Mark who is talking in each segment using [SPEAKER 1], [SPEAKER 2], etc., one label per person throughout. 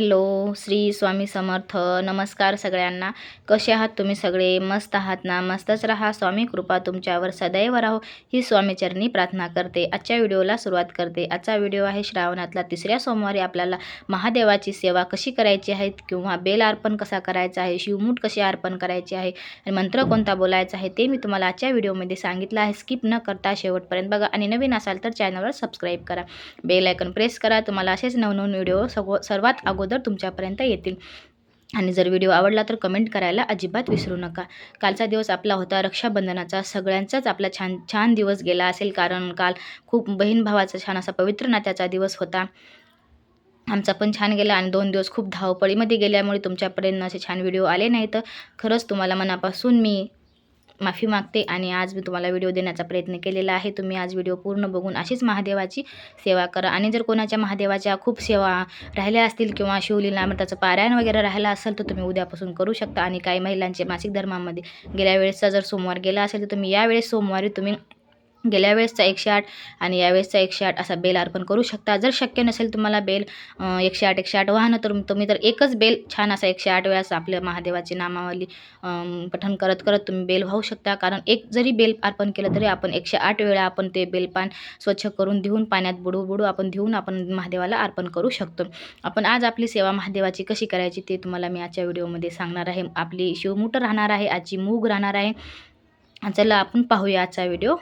[SPEAKER 1] Hello Shri Swami Samarth. नमस्कार सगळ्यांना. कसे आहात तुम्ही सगळे? मस्त आहात ना? मस्तच राहा. स्वामी कृपा तुमच्यावर सदैव राहो. ही स्वामीचरणी प्रार्थना करते. आजच्या व्हिडिओला सुरुवात करते. आजचा व्हिडिओ आहे श्रावणातला. तिसऱ्या सोमवारी आपल्याला महादेवाची सेवा कशी करायची आहे किंवा बेल अर्पण कसा करायचा आहे? शिवमूठ कशी अर्पण करायची आहे? आणि मंत्र कोणता बोलायचा आहे? ते मी तुम्हाला आजच्या व्हिडिओमध्ये सांगितलं आहे. स्किप न करता शेवटपर्यंत बघा. आणि नवीन असाल तर चॅनलवर सबस्क्राईब करा. बेल आयकन प्रेस करा. तुम्हाला असेच नवनवीन व्हिडिओ सगो सर्वात अगोदर तुमच्यापर्यंत येतील. आणि जर व्हिडिओ आवडला तर कमेंट करायला अजिबात विसरू नका. कालचा दिवस आपला होता रक्षाबंधनाचा. सगळ्यांचाच आपला छान छान दिवस गेला असेल कारण काल खूप बहीण भावाचा छान असा पवित्र नात्याचा दिवस होता. आमचा पण छान गेला आणि दोन दिवस खूप धावपळीमध्ये गेल्यामुळे तुमच्यापर्यंत असे छान व्हिडिओ आले नाही तर खरंच तुम्हाला मनापासून मी माफी मागते आणि आज मी तुम्हाला व्हिडिओ देण्याचा प्रयत्न केलेला आहे. तुम्ही आज व्हिडिओ पूर्ण बघून अशीच महादेवाची सेवा करा. आणि जर कोणाच्या महादेवाच्या खूप सेवा राहिल्या असतील किंवा शिवलीला अमृताचं पारायण वगैरे राहिलं असेल तर तुम्ही उद्यापासून करू शकता. आणि काही महिलांचे मासिक धर्मामध्ये गेल्या वेळेसचा जर सोमवार गेला असेल तर तुम्ही यावेळेस सोमवारी तुम्ही गेल्या वेळेसचा एकशे आठ आणि यावेळेसचा एकशे आठ असा बेल अर्पण करू शकता. जर शक्य नसेल तुम्हाला बेल एकशे आठ एकशे आठ वाहनं तर तुम्ही तर एकच बेल छान असा एकशे आठ वेळास आपल्या महादेवाची नामावली पठण करत करत तुम्ही बेल वाहू शकता. कारण एक जरी बेल अर्पण केलं तरी आपण एकशे आठ वेळा आपण ते बेलपान स्वच्छ करून देऊन पाण्यात बुडू बुडू आपण देऊन आपण महादेवाला अर्पण करू शकतो. आपण आज आपली सेवा महादेवाची कशी करायची ते तुम्हाला मी आजच्या व्हिडिओमध्ये सांगणार आहे. आपली शिवमूठ राहणार आहे आजची मूग राहणार आहे. चला आपण पाहूया आजचा व्हिडिओ.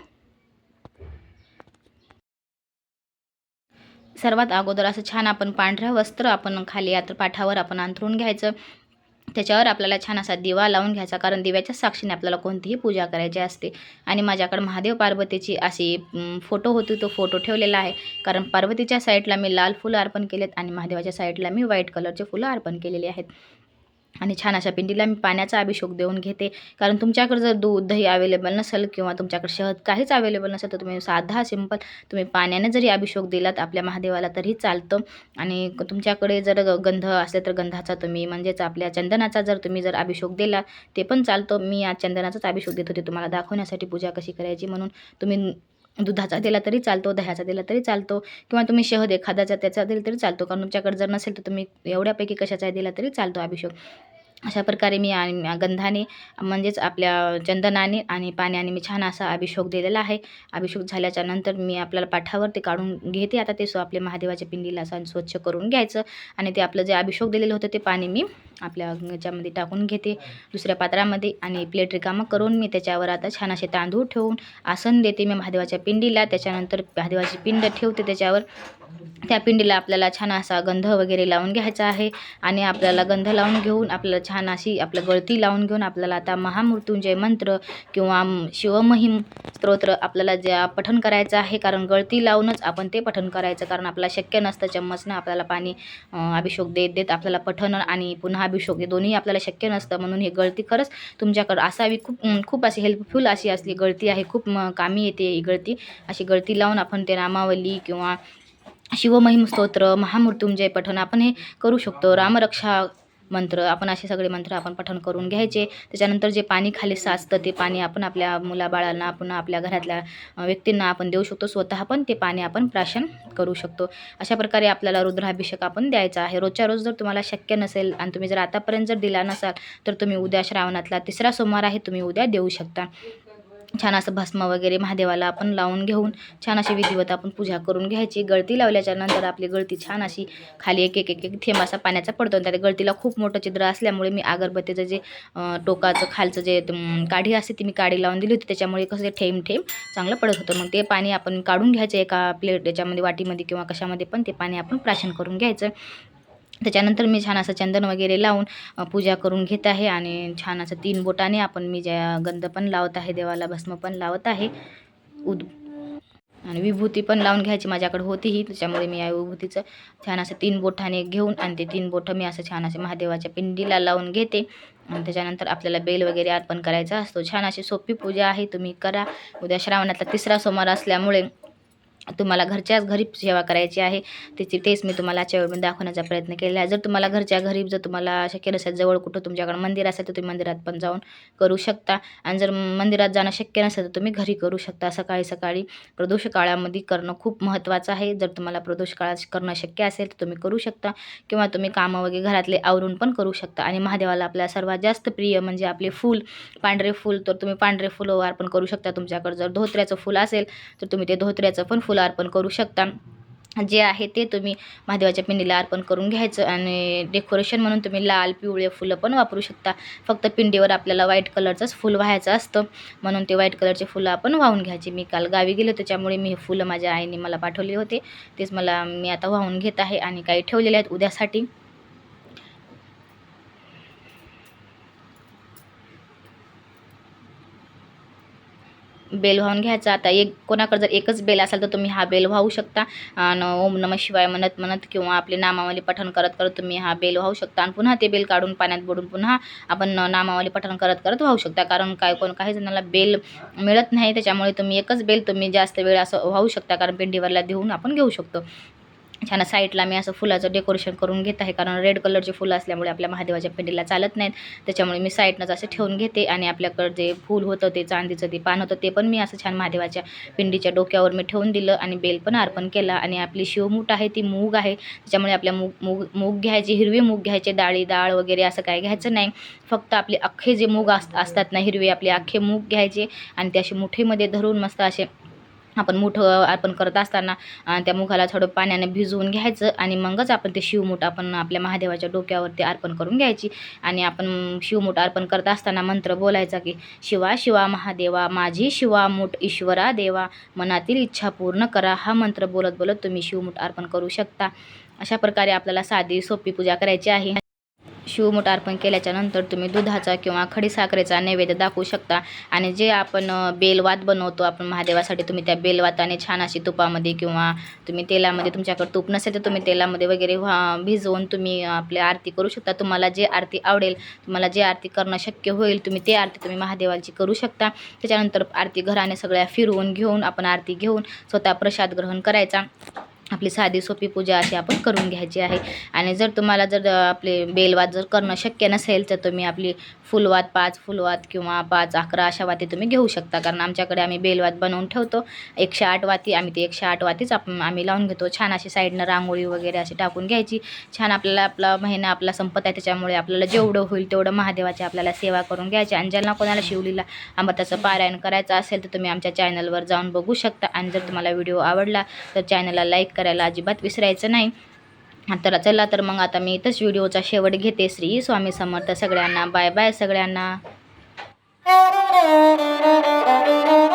[SPEAKER 1] सर्वात अगोदर असं छान आपण पांढरं वस्त्र आपण खाली आत पाठावर आपण अंथरून घ्यायचं. त्याच्यावर आपल्याला छान असा दिवा लावून घ्यायचा कारण दिव्याच्या साक्षीने आपल्याला कोणतीही पूजा करायची असते. आणि माझ्याकडे महादेव पार्वतीची अशी फोटो होती तो फोटो ठेवलेला आहे. कारण पार्वतीच्या साईडला मी लाल फुलं अर्पण केलेत आणि महादेवाच्या साईडला मी व्हाईट कलरचे फुलं अर्पण केलेले आहेत. आणि छान अशा पिंडीला मी पाण्याचा अभिषेक देऊन घेते. कारण तुमच्याकडे जर दूध दही अवेलेबल नसेल किंवा तुमच्याकडे शहद काहीच अवेलेबल नसेल तर तुम्ही साधा सिंपल तुम्ही पाण्याने जरी अभिषेक दिलात आपल्या महादेवाला तरी चालतं. आणि तुमच्याकडे जर गंध असले तर गंधाचा तुम्ही म्हणजेच आपल्या चंदनाचा जर तुम्ही जर अभिषेक दिला ते पण चालतं. मी आज चंदनाचाच अभिषेक देत होते. तुम्हाला दाखवण्यासाठी पूजा कशी करायची म्हणून तुम्ही दुधाचा दिला तरी चालतो दह्याचा दिला तरी चालतो किंवा तुम्ही शहद एखाद्याचा त्याचा दिला तरी चालतो. कारण तुमच्याकडे जर नसेल तर तुम्ही एवढ्यापैकी कशाचा दिला तरी चालतो अभिषेक. अशा प्रकारे मी आणि गंधाने म्हणजेच आपल्या चंदनाने आणि पाण्याने मी छान असा अभिषेक दिलेला आहे. अभिषेक झाल्याच्यानंतर मी आपल्याला पाठावर ते काढून घेते. आता ते सो आपल्या महादेवाच्या पिंडीला असं स्वच्छ करून घ्यायचं आणि ते आपलं जे अभिषेक दिलेलं होतं ते पाणी मी आपल्या याच्यामध्ये टाकून घेते. दुसऱ्या पात्रामध्ये आणि प्लेट रिकामं करून मी त्याच्यावर आता छान असे तांदूळ ठेवून आसन देते मी महादेवाच्या पिंडीला. त्याच्यानंतर महादेवाची पिंड ठेवते त्याच्यावर. त्या पिंडीला आपल्याला छान असा गंध वगैरे लावून घ्यायचा आहे आणि आपल्याला गंध लावून घेऊन आपल्याला छान अशी आपलं गळती लावून घेऊन आपल्याला आता महामृत्युंजय मंत्र किंवा शिवमहिम स्तोत्र आपल्याला ज्या पठण करायचं आहे कारण गळती लावूनच आपण ते पठण करायचं कारण आपल्याला शक्य नसतं चम्मचनं आपल्याला पाणी अभिषेक देत देत आपल्याला पठण आणि पुन्हा अभिषेक हे दोन्ही आपल्याला शक्य नसतं. म्हणून ही गळती खरंच तुमच्याकडं असावी. खूप खूप अशी हेल्पफुल अशी असली गळती आहे. खूप कामी येते ही गळती. अशी गळती लावून आपण ते नामावली किंवा शिवमहिम स्तोत्र महामृत्युंजय पठण आपण हे करू शकतो. रामरक्षा मंत्र आपण असे सगळे मंत्र आपण पठण करून घ्यायचे. त्याच्यानंतर जे पाणी खाली साचतं ते पाणी आपण आपल्या मुलाबाळांना पुन्हा आपल्या घरातल्या व्यक्तींना आपण देऊ शकतो. स्वतः पण ते पाणी आपण प्राशन करू शकतो. अशा प्रकारे आपल्याला रुद्राभिषेक आपण द्यायचा आहे. रोजच्या रोज जर तुम्हाला शक्य नसेल आणि तुम्ही जर आतापर्यंत जर दिला नसाल तर तुम्ही उद्या श्रावणातला तिसरा सोमवार आहे तुम्ही उद्या देऊ शकता. छान असं भस्म वगैरे महादेवाला आपण लावून घेऊन छान अशी विधिवत आपण पूजा करून घ्यायची. गळती लावल्याच्या नंतर आपली गळती छान अशी खाली एक एक एक एक थेंब असा पाण्याचा पडतो आणि त्या गळतीला खूप मोठं चित्र असल्यामुळे मी अगरबत्तीचं जे टोकाचं खालचं जे काढी असते ती मी काढी लावून दिली होती. त्याच्यामुळे कसं ते ठेम ठेम चांगलं पडत होतं. मग ते पाणी आपण काढून घ्यायचं एका प्लेट याच्यामध्ये वाटीमध्ये किंवा कशामध्ये पण ते पाणी आपण प्राशन करून घ्यायचं. त्याच्यानंतर मी छान असं चंदन वगैरे लावून पूजा करून घेत आहे आणि छान असं तीन बोटाने आपण मी ज्या गंध पण लावत आहे देवाला भस्म पण लावत आहे उद आणि विभूती पण लावून घ्यायची माझ्याकडे होती ही त्याच्यामुळे मी या विभूतीचं छान असं तीन बोटाने घेऊन आणि ते तीन बोठं मी असं छान असे महादेवाच्या पिंडीला लावून घेते. आणि त्याच्यानंतर आपल्याला बेल वगैरे अर्पण करायचा असतो. छान अशी सोपी पूजा आहे तुम्ही करा. उद्या श्रावणातला तिसरा सोमवार असल्यामुळे तुम्हाला घरच्याच घरी सेवा करायची आहे त्याची तेच मी तुम्हाला आजच्या वेळेमध्ये दाखवण्याचा प्रयत्न केला आहे. जर तुम्हाला घरच्या घरी जर तुम्हाला शक्य नसेल जवळ कुठं तुमच्याकडे मंदिर असेल तर तुम्ही मंदिरात पण जाऊन करू शकता. आणि जर मंदिरात जाणं शक्य नसेल तर तुम्ही घरी करू शकता. सकाळी सकाळी प्रदोष काळामध्ये करणं खूप महत्त्वाचं आहे. जर तुम्हाला प्रदोष काळात करणं शक्य असेल तर तुम्ही करू शकता. किंवा तुम्ही कामं वगैरे घरातले आवरून पण करू शकता. आणि महादेवाला आपल्या सर्वात जास्त प्रिय म्हणजे आपले फूल पांढरे फूल तर तुम्ही पांढरे फुलं अर्पण करू शकता. तुमच्याकडे जर धोत्र्याचं फुल असेल तर तुम्ही ते धोत्र्याचं पण फुल अर्पण करू शकता. जे आहे ते तुम्ही महादेवाच्या पिंडीला अर्पण करून घ्यायचं आणि डेकोरेशन म्हणून तुम्ही लाल पिवळे फुलं पण वापरू शकता. फक्त पिंडीवर आपल्याला व्हाईट कलरचंच फुल व्हायचं असतं. म्हणून ते व्हाईट कलरचे फुलं आपण वाहून घ्यायचे. मी काल गावी गेले त्याच्यामुळे मी हे फुलं माझ्या आईने मला पाठवले होते. तेच मला मी आता वाहून घेत आहे आणि काही ठेवलेले आहेत उद्यासाठी. बेल वाहून घ्यायचा. आता एक कोणाकडे जर एकच बेल असेल तर तुम्ही हा बेल वाहू शकता. आणि ओम नम शिवाय म्हणत म्हणत किंवा आपले नामावली पठण करत करत तुम्ही हा बेल वाहू शकता. आणि पुन्हा ते बेल काढून पाण्यात बुडून पुन्हा आपण नामावली पठण करत करत वाहू शकता. कारण काय कोण काही जणांना बेल मिळत नाही. त्याच्यामुळे तुम्ही एकच बेल तुम्ही जास्त वेळ असं वाहू शकता. कारण पिंडीवरला देऊन आपण घेऊ शकतो. छान साईडला मी असं फुलाचं डेकोरेशन करून घेत आहे. कारण रेड कलरचे फुलं असल्यामुळे आपल्या महादेवाच्या पिंडीला चालत नाहीत. त्याच्यामुळे मी साईडनंच असं ठेवून घेते आणि आपल्याकडं जे फूल होतं ते चांदीचं ते पान होतं ते पण मी असं छान महादेवाच्या पिंडीच्या डोक्यावर मी ठेवून दिलं आणि बेल पण अर्पण केला. आणि आपली शिवमूठ आहे ती मूग आहे. त्याच्यामुळे आपल्या मूग मूग मूग घ्यायची हिरवी मूग घ्यायचे डाळी डाळ वगैरे असं काय घ्यायचं नाही. फक्त आपले अख्खे जे मूग अस असतात ना हिरवे आपले अख्खे मूग घ्यायचे आणि ते असे मुठीमध्ये धरून मस्त असे आपण मोठं अर्पण करत असताना त्या मुखाला थोडं पाण्याने भिजवून घ्यायचं आणि मगच आपण ते शिवमूठ आपण आपल्या महादेवाच्या डोक्यावरती अर्पण करून घ्यायची. आणि आपण शिवमूठ अर्पण करत असताना मंत्र बोलायचा की शिवा शिवा महादेवा माझी शिवा मूठ ईश्वरा देवा मनातील इच्छा पूर्ण करा. हा मंत्र बोलत बोलत तुम्ही शिवमूठ अर्पण करू शकता. अशा प्रकारे आपल्याला साधी सोपी पूजा करायची आहे. शिवमुठ अर्पण केल्याच्यानंतर तुम्ही दुधाचा किंवा खडीसाखरेचा नैवेद्य दाखवू शकता. आणि जे आपण बेलवात बनवतो आपण महादेवासाठी तुम्ही त्या बेलवाताने छान अशी तुपामध्ये किंवा तुम्ही तेलामध्ये तुमच्याकडे तूप नसेल तर तुम्ही तेलामध्ये वगैरे भिजवून तुम्ही आपली आरती करू शकता. तुम्हाला जे आरती आवडेल तुम्हाला जे आरती करणं शक्य होईल तुम्ही ते आरती तुम्ही महादेवाची करू शकता. त्याच्यानंतर आरती घराने सगळ्या फिरवून घेऊन आपण आरती घेऊन स्वतः प्रसाद ग्रहण करायचा. आपली साधी सोपी पूजा अशी आपण करून घ्यायची आहे. आणि जर तुम्हाला जर आपले बेलवात जर करणं शक्य नसेल तर तुम्ही आपली फुलवात पाच फुलवात किंवा पाच अकरा अशा वाती तुम्ही घेऊ शकता. कारण आमच्याकडे आम्ही बेलवात बनवून ठेवतो. एकशे आठ वाती आम्ही ते एकशे आठ वातीच आपण आम्ही लावून घेतो. छान अशी साईडनं रांगोळी वगैरे अशी टाकून घ्यायची. छान आपल्याला आपला महिना आपला संपत आहे त्याच्यामुळे आपल्याला जेवढं होईल तेवढं महादेवाची आपल्याला सेवा करून घ्यायची. आणि ज्यांना कोणाला शिवलीला अमृताचं पारायण करायचं असेल तर तुम्ही आमच्या चॅनलवर जाऊन बघू शकता. आणि जर तुम्हाला व्हिडिओ आवडला तर चॅनलला लाईक करायला अजिबात विसरायचं नाही. तर चला तर मग आता मी इथंच व्हिडिओचा शेवट घेते श्री स्वामी समर्थ सगळ्यांना. बाय बाय सगळ्यांना.